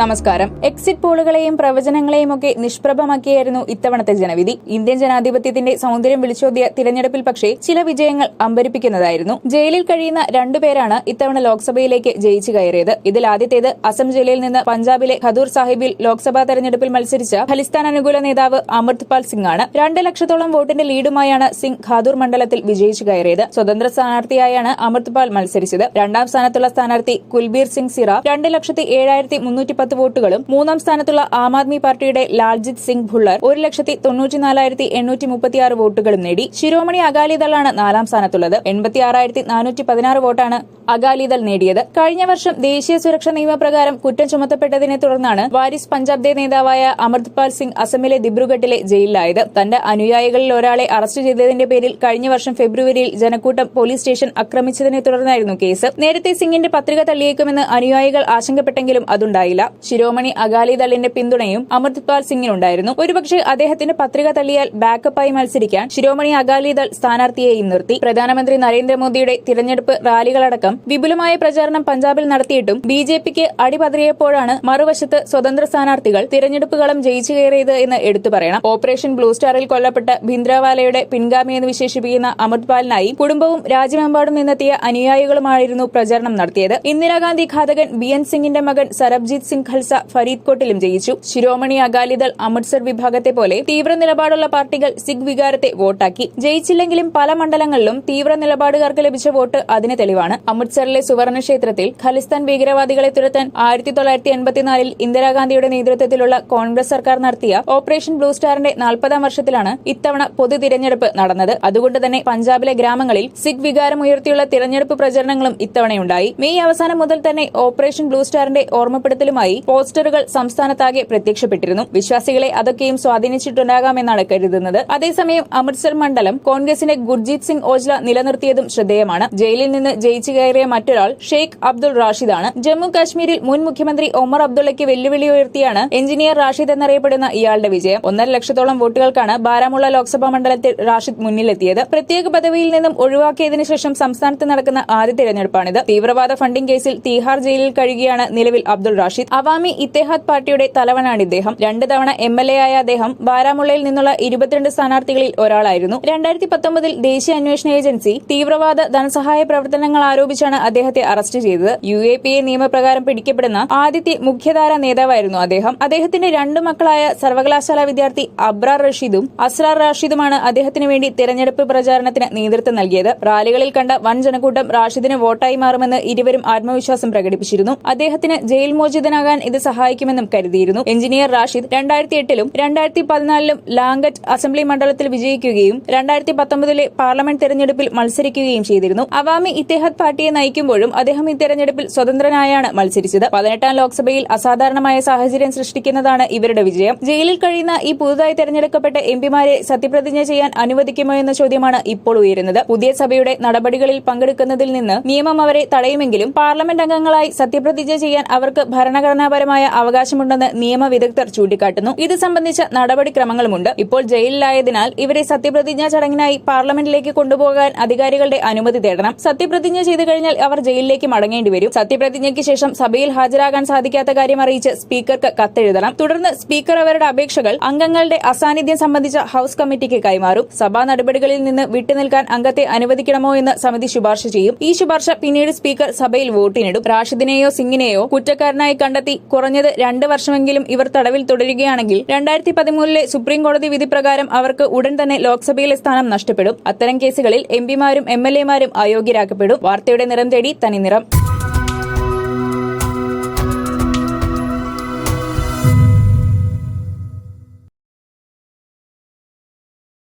നമസ്കാരം. എക്സിറ്റ് പോളുകളെയും പ്രവചനങ്ങളെയും ഒക്കെ നിഷ്പ്രഭമാക്കിയായിരുന്നു ഇത്തവണത്തെ ജനവിധി. ഇന്ത്യൻ ജനാധിപത്യത്തിന്റെ സൗന്ദര്യം വിളിച്ചോതിയ തിരഞ്ഞെടുപ്പിൽ പക്ഷേ ചില വിജയങ്ങൾ അമ്പരിപ്പിക്കുന്നതായിരുന്നു. ജയിലിൽ കഴിയുന്ന രണ്ടുപേരാണ് ഇത്തവണ ലോക്സഭയിലേക്ക് ജയിച്ചു കയറിയത്. ഇതിൽ ആദ്യത്തേത് അസം ജയിലിൽ നിന്ന് പഞ്ചാബിലെ ഖദൂർ സാഹിബിൽ ലോക്സഭാ തെരഞ്ഞെടുപ്പിൽ മത്സരിച്ച ഖലിസ്ഥാൻ അനുകൂല നേതാവ് അമൃത്പാൽ സിംഗ് ആണ് രണ്ട് ലക്ഷത്തോളം വോട്ടിന്റെ ലീഡുമായാണ് സിംഗ് ഖാദൂർ മണ്ഡലത്തിൽ വിജയിച്ചു കയറിയത്. സ്വതന്ത്ര സ്ഥാനാർത്ഥിയായാണ് അമൃത്പാൽ മത്സരിച്ചത്. രണ്ടാം സ്ഥാനത്തുള്ള സ്ഥാനാർത്ഥി കുൽബീർ സിംഗ് സിറ രണ്ട് ലക്ഷത്തി ഏഴായിരത്തി മുന്നൂറ്റി പത്ത് വോട്ടുകളും മൂന്നാം സ്ഥാനത്തുള്ള ആം ആദ്മി പാർട്ടിയുടെ ലാൽജിത് സിംഗ് ഭുള്ളർ ഒരു ലക്ഷത്തി തൊണ്ണൂറ്റിനാലായിരത്തി എണ്ണൂറ്റി മുപ്പത്തിയാറ് വോട്ടുകളും നേടി. ശിരോമണി അകാലിദളാണ് നാലാം സ്ഥാനത്തുള്ളത്. എൺപത്തി ആറായിരത്തി നാനൂറ്റി പതിനാറ് വോട്ടാണ് അകാലിദൾ നേടിയത്. കഴിഞ്ഞ വർഷം ദേശീയ സുരക്ഷാ നിയമപ്രകാരം കുറ്റം ചുമത്തപ്പെട്ടതിനെ തുടർന്നാണ് വാരിസ് പഞ്ചാബ് ദേ നേതാവായ അമൃത്പാൽ സിംഗ് അസമിലെ ദിബ്രുഗഡിലെ ജയിലിലായത്. തന്റെ അനുയായികളിൽ ഒരാളെ അറസ്റ്റ് ചെയ്തതിന്റെ പേരിൽ കഴിഞ്ഞ വർഷം ഫെബ്രുവരിയിൽ ജനക്കൂട്ടം പോലീസ് സ്റ്റേഷൻ ആക്രമിച്ചതിനെ തുടർന്നായിരുന്നു കേസ്. നേരത്തെ സിംഗിന്റെ പത്രിക തള്ളിയേക്കുമെന്ന് അനുയായികൾ ആശങ്കപ്പെട്ടെങ്കിലും അതുണ്ടായില്ല. ശിരോമണി അകാലിദളിന്റെ പിന്തുണയും അമൃത്പാൽ സിംഗിനുണ്ടായിരുന്നു. ഒരുപക്ഷെ അദ്ദേഹത്തിന്റെ പത്രിക തള്ളിയാൽ ബാക്കപ്പായി മത്സരിക്കാൻ ശിരോമണി അകാലിദൾ സ്ഥാനാർത്ഥിയെയും നിർത്തി. പ്രധാനമന്ത്രി നരേന്ദ്രമോദിയുടെ തിരഞ്ഞെടുപ്പ് റാലികളടക്കം വിപുലമായ പ്രചാരണം പഞ്ചാബിൽ നടത്തിയിട്ടും ബി ജെ പിക്ക് അടിപതറിയപ്പോഴാണ് മറുവശത്ത് സ്വതന്ത്ര സ്ഥാനാർത്ഥികൾ തിരഞ്ഞെടുപ്പ് കളം ജയിച്ചു കയറിയത് എന്ന് എടുത്തു പറയണം. ഓപ്പറേഷൻ ബ്ലൂ സ്റ്റാറിൽ കൊല്ലപ്പെട്ട ഭിന്ദ്രവാലയുടെ പിൻഗാമിയെന്ന് വിശേഷിപ്പിക്കുന്ന അമൃത്പാലിനായി കുടുംബവും രാജ്യമെമ്പാടും നിന്നെത്തിയ അനുയായികളുമായിരുന്നു പ്രചാരണം നടത്തിയത്. ഇന്ദിരാഗാന്ധി ഘാതകൻ ബി എൻ സിംഗിന്റെ മകൻ സരബ്ജിത് സിംഗ് ഖൽസ ഫരീദ്കോട്ടിലും ജയിച്ചു. ശിരോമണി അകാലിദൾ അമൃത്സർ വിഭാഗത്തെ പോലെ തീവ്ര നിലപാടുള്ള പാർട്ടികൾ സിഖ് വികാരത്തെ വോട്ടാക്കി. ജയിച്ചില്ലെങ്കിലും പല മണ്ഡലങ്ങളിലും തീവ്ര നിലപാടുകാർക്ക് ലഭിച്ച വോട്ട് അതിന് തെളിവാണ്. അമൃത്സറിലെ സുവർണ ക്ഷേത്രത്തിൽ ഖലിസ്ഥാൻ ഭീകരവാദികളെ തുരത്താൻ ആയിരത്തി തൊള്ളായിരത്തി എൺപത്തിനാലിൽ ഇന്ദിരാഗാന്ധിയുടെ നേതൃത്വത്തിലുള്ള കോൺഗ്രസ് സർക്കാർ നടത്തിയ ഓപ്പറേഷൻ ബ്ലൂ സ്റ്റാറിന്റെ നാൽപ്പതാം വർഷത്തിലാണ് ഇത്തവണ പൊതു തിരഞ്ഞെടുപ്പ് നടന്നത്. അതുകൊണ്ട് തന്നെ പഞ്ചാബിലെ ഗ്രാമങ്ങളിൽ സിഖ് വികാരം ഉയർത്തിയുള്ള തിരഞ്ഞെടുപ്പ് പ്രചരണങ്ങളും ഇത്തവണയുണ്ടായി. മെയ് അവസാനം മുതൽ തന്നെ ഓപ്പറേഷൻ ബ്ലൂ സ്റ്റാറിന്റെ ഓർമ്മപ്പെടുത്തലുമായി പോസ്റ്ററുകൾ സംസ്ഥാനത്താകെ പ്രത്യക്ഷപ്പെട്ടിരുന്നു. വിശ്വാസികളെ അതൊക്കെയും സ്വാധീനിച്ചിട്ടുണ്ടാകാമെന്നാണ് കരുതുന്നത്. അതേസമയം അമൃത്സർ മണ്ഡലം കോൺഗ്രസിന്റെ ഗുർജീത് സിംഗ് ഓജ്ല നിലനിർത്തിയതും ശ്രദ്ധേയമാണ്. ജയിലിൽ നിന്ന് ജയിച്ചു കയറിയ മറ്റൊരാൾ ഷെയ്ഖ് അബ്ദുൾ റാഷിദാണ്. ജമ്മു കാശ്മീരിൽ മുൻ മുഖ്യമന്ത്രി ഒമർ അബ്ദുള്ളയ്ക്ക് വെല്ലുവിളി ഉയർത്തിയാണ് എഞ്ചിനീയർ റാഷിദ് എന്നറിയപ്പെടുന്ന ഇയാളുടെ വിജയം. ഒന്നര ലക്ഷത്തോളം വോട്ടുകൾക്കാണ് ബാരാമുള്ള ലോക്സഭാ മണ്ഡലത്തിൽ റാഷിദ് മുന്നിലെത്തിയത്. പ്രത്യേക പദവിയിൽ നിന്നും ഒഴിവാക്കിയതിനു ശേഷം സംസ്ഥാനത്ത് നടക്കുന്ന ആദ്യ തെരഞ്ഞെടുപ്പാണിത്. തീവ്രവാദ ഫണ്ടിംഗ് കേസിൽ തീഹാർ ജയിലിൽ കഴിയുകയാണ് നിലവിൽ അബ്ദുൾ റാഷിദ്. അവാമി ഇത്തേഹാദ് പാർട്ടിയുടെ തലവനാണ് ഇദ്ദേഹം. രണ്ട് തവണ എം എൽ എ ആയ അദ്ദേഹം ബാരാമുള്ളയിൽ നിന്നുള്ള ഇരുപത്തിരണ്ട് സ്ഥാനാർത്ഥികളിൽ ഒരാളായിരുന്നു. രണ്ടായിരത്തി പത്തൊമ്പതിൽ ദേശീയ അന്വേഷണ ഏജൻസി തീവ്രവാദ ധനസഹായ പ്രവർത്തനങ്ങൾ ആരോപിച്ചാണ് അദ്ദേഹത്തെ അറസ്റ്റ് ചെയ്തത്. യു എ പി എ നിയമപ്രകാരം പിടിക്കപ്പെടുന്ന ആദ്യത്തെ മുഖ്യധാര നേതാവായിരുന്നു അദ്ദേഹം. അദ്ദേഹത്തിന്റെ രണ്ട് മക്കളായ സർവകലാശാല വിദ്യാർത്ഥി അബ്രാർ റഷീദും അസ്രാർ റാഷിദുമാണ് അദ്ദേഹത്തിന് വേണ്ടി തെരഞ്ഞെടുപ്പ് പ്രചാരണത്തിന് നേതൃത്വം നൽകിയത്. റാലികളിൽ കണ്ട വൻ ജനക്കൂട്ടം റാഷിദിന് വോട്ടായി മാറുമെന്ന് ഇരുവരും ആത്മവിശ്വാസം പ്രകടിപ്പിച്ചിരുന്നു. അദ്ദേഹത്തിന് ജയിൽ മോചിതനാകാൻ ഇത് സഹായിക്കുമെന്നും കരുതിയിരുന്നു. എഞ്ചിനീയർ റാഷിദ് രണ്ടായിരത്തി എട്ടിലും രണ്ടായിരത്തി പതിനാലിലും ലാംഗറ്റ് അസംബ്ലി മണ്ഡലത്തിൽ വിജയിക്കുകയും രണ്ടായിരത്തി പത്തൊമ്പതിലെ പാർലമെന്റ് തെരഞ്ഞെടുപ്പിൽ മത്സരിക്കുകയും ചെയ്തിരുന്നു. അവാമി ഇത്തേഹദ് പാർട്ടിയെ നയിക്കുമ്പോഴും അദ്ദേഹം ഈ തെരഞ്ഞെടുപ്പിൽ സ്വതന്ത്രനായാണ് മത്സരിച്ചത്. പതിനെട്ടാം ലോക്സഭയിൽ അസാധാരണമായ സാഹചര്യം സൃഷ്ടിക്കുന്നതാണ് ഇവരുടെ വിജയം. ജയിലിൽ കഴിയുന്ന ഈ പുതുതായി തെരഞ്ഞെടുക്കപ്പെട്ട എംപിമാരെ സത്യപ്രതിജ്ഞ ചെയ്യാൻ അനുവദിക്കുമോ എന്ന ചോദ്യമാണ് ഇപ്പോൾ ഉയരുന്നത്. പുതിയ സഭയുടെ നടപടികളിൽ പങ്കെടുക്കുന്നതിൽ നിന്ന് നിയമം അവരെ തടയുമെങ്കിലും പാർലമെന്റ് അംഗങ്ങളായി സത്യപ്രതിജ്ഞ ചെയ്യാൻ അവർക്ക് ഭരണഘടനാപരമായ അവകാശമുണ്ടെന്ന് നിയമവിദഗ്ധർ ചൂണ്ടിക്കാട്ടുന്നു. ഇത് സംബന്ധിച്ച നടപടിക്രമങ്ങളുമുണ്ട്. ഇപ്പോൾ ജയിലിലായതിനാൽ ഇവരെ സത്യപ്രതിജ്ഞാ ചടങ്ങിനായി പാർലമെന്റിലേക്ക് കൊണ്ടുപോകാൻ അധികാരികളുടെ അനുമതി തേടണം. സത്യപ്രതിജ്ഞ ചെയ്തു കഴിഞ്ഞാൽ അവർ ജയിലിലേക്ക് മടങ്ങേണ്ടി വരും. സത്യപ്രതിജ്ഞയ്ക്ക് ശേഷം സഭയിൽ ഹാജരാകാൻ സാധിക്കാത്ത കാര്യം അറിയിച്ച് സ്പീക്കർക്ക് കത്തെഴുതണം. തുടർന്ന് സ്പീക്കർ അവരുടെ അപേക്ഷകൾ അംഗങ്ങളുടെ അസാന്നിധ്യം സംബന്ധിച്ച ഹൌസ് കമ്മിറ്റിക്ക് കൈമാറും. സഭാ നടപടികളിൽ നിന്ന് വിട്ടുനിൽക്കാൻ അംഗത്തെ അനുവദിക്കണമോ എന്ന് സമിതി ശുപാർശ ചെയ്യും. ഈ ശുപാർശ പിന്നീട് സ്പീക്കർ സഭയിൽ വോട്ടിനിടും. റാഷിദിനെയോ സിംഗിനെയോ കുറ്റക്കാരനായി കണ്ടെത്തി കുറഞ്ഞത് രണ്ട് വർഷമെങ്കിലും ഇവർ തടവിൽ തുടരുകയാണെങ്കിൽ രണ്ടായിരത്തി പതിമൂന്നിലെ സുപ്രീം കോടതി വിധി പ്രകാരം അവർക്ക് ഉടൻ തന്നെ ലോക്സഭയിലെ സ്ഥാനം നഷ്ടപ്പെടും. അത്തരം കേസുകളിൽ എംപിമാരും എം എൽ എമാരും അയോഗ്യരാക്കപ്പെടും. വാർത്തയുടെ നിറം തേടി തനി നിറം